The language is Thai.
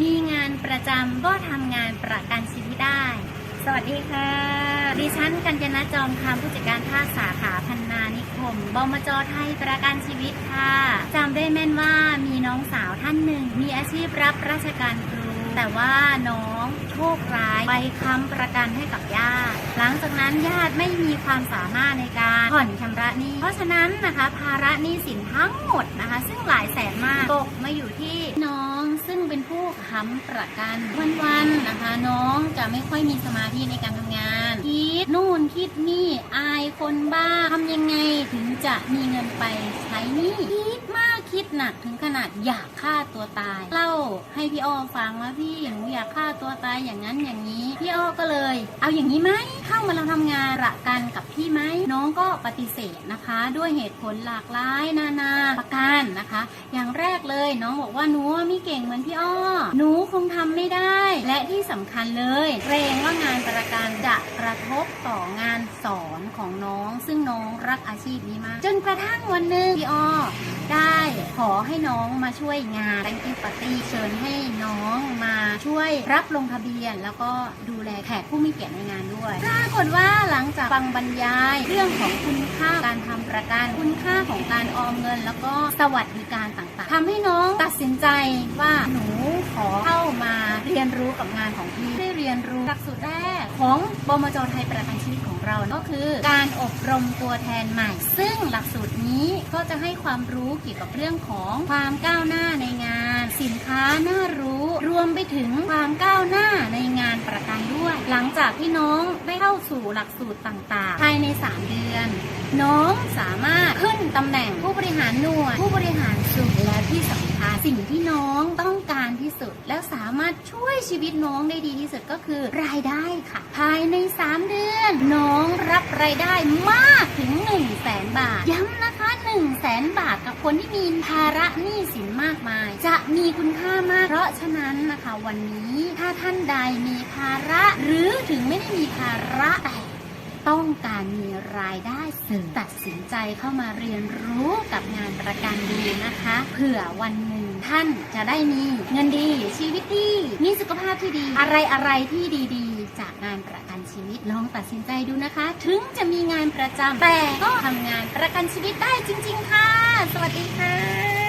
มีงานประจำก็ทำงานประกันชีวิตได้ สวัสดีค่ะ ดิฉันกัญจนาจอมคำผู้จัดการภาคสาขาพันนานิคม บมจไทยประกันชีวิตค่ะจำได้แม่นว่ามีน้องสาวท่านหนึ่ง มีอาชีพรับราชการครู แต่ว่าน้องโชคร้ายไปค้ำประกันให้กับญาติ หลังจากนั้นญาติไม่มีความสามารถในการผ่อนชำระหนี้ เพราะฉะนั้นนะคะภาระหนี้สินทั้งหมดนะคะ ซึ่งหลายแสนมากตกมาอยู่ที่น้องซึ่งเป็นผู้ค้ำประกันวันๆนะคะ น้องจะไม่ค่อยมีสมาธิในการทำงาน คิดนู่นคิดนี่อายคนบ้าทำยังไงถึงจะมีเงินไปใช้หนี้คิดมาก คิดหนักถึงขนาดอยากฆ่าตัวตาย เล่าให้พี่อ้อฟังว่าพี่หนูอยากฆ่าตัวตายอย่างนั้นอย่างนี้พี่อ้อก็เลย เอาอย่างนี้ไหมเข้ามาเราทำงานระกันกับพี่ไหมน้องก็ปฏิเสธนะคะ ด้วยเหตุผลหลากหลายนานาประการนะคะ อย่างแรกเลยน้องบอกว่าหนูไม่เก่งเหมือนพี่อ้อหนูคงทำไม่ได้ และที่สำคัญเลยเกรงว่างานประกันจะกระทบต่องานสอนของน้อง ซึ่งน้องรักอาชีพนี้มากจนกระทั่งวันหนึ่งพี่อ้อได้ อให้น้องมาช่วยงานดังคิปปาร์ตี้เชิญให้น้องมาช่วยรับลงทะเบียน แล้วก็ดูแลแขกผู้มีเกียรติในงานด้วยปรากฏว่าหลังจากฟังบรรยายเรื่องของคุณค่าการทำประกันคุณค่าของการออมเงิน แล้วก็สวัสดิการต่างทำให้น้องตัดสินใจว่าหนูขอเข้ามาเรียนรู้กับงานของพี่ได้เรียนรู้หลักสูตรแรกของบมจไทยประกันชีวิตของเราก็คือ การอบรมตัวแทนใหม่ ซึ่งหลักสูตรนี้ก็จะให้ความรู้เกี่ยวกับเรื่องของความก้าวหน้าในงาน สินค้าน่ารู้รวมไปถึงความก้าวหน้าในงานประกันด้วย หลังจากที่น้องได้เข้าสู่หลักสูตรต่างๆ ภายใน 3 เดือน น้องสามารถ ตำแหน่งผู้บริหารหน่วย ผู้บริหารสูงและที่สำคัญสิ่งที่น้องต้องการที่สุด แล้วสามารถช่วยชีวิตน้องได้ดีที่สุดก็คือรายได้ค่ะ ภายใน 3 เดือน น้องรับรายได้มากถึง1 0 0 0 0แสนบาท ย้ำนะคะ1 0 0 0 0แสนบาทกับคนที่มีภาระหนี้สินมากมาย จะมีคุณค่ามาก เพราะฉะนั้นนะคะ วันนี้ถ้าท่านใดมีภาระ หรือถึงไม่ได้มีภาระแต่ ต้องการมีรายได้เสริมตัดสินใจเข้ามาเรียนรู้กับงานประกันดีนะคะ เผื่อวันหนึ่งท่านจะได้มีเงินดีชีวิตดี มีสุขภาพที่ดี อะไรอะไรที่ดีๆ จากงานประกันชีวิตลองตัดสินใจดูนะคะ ถึงจะมีงานประจำแต่ก็ทำงานประกันชีวิตได้จริง ๆ ค่ะ สวัสดีค่ะ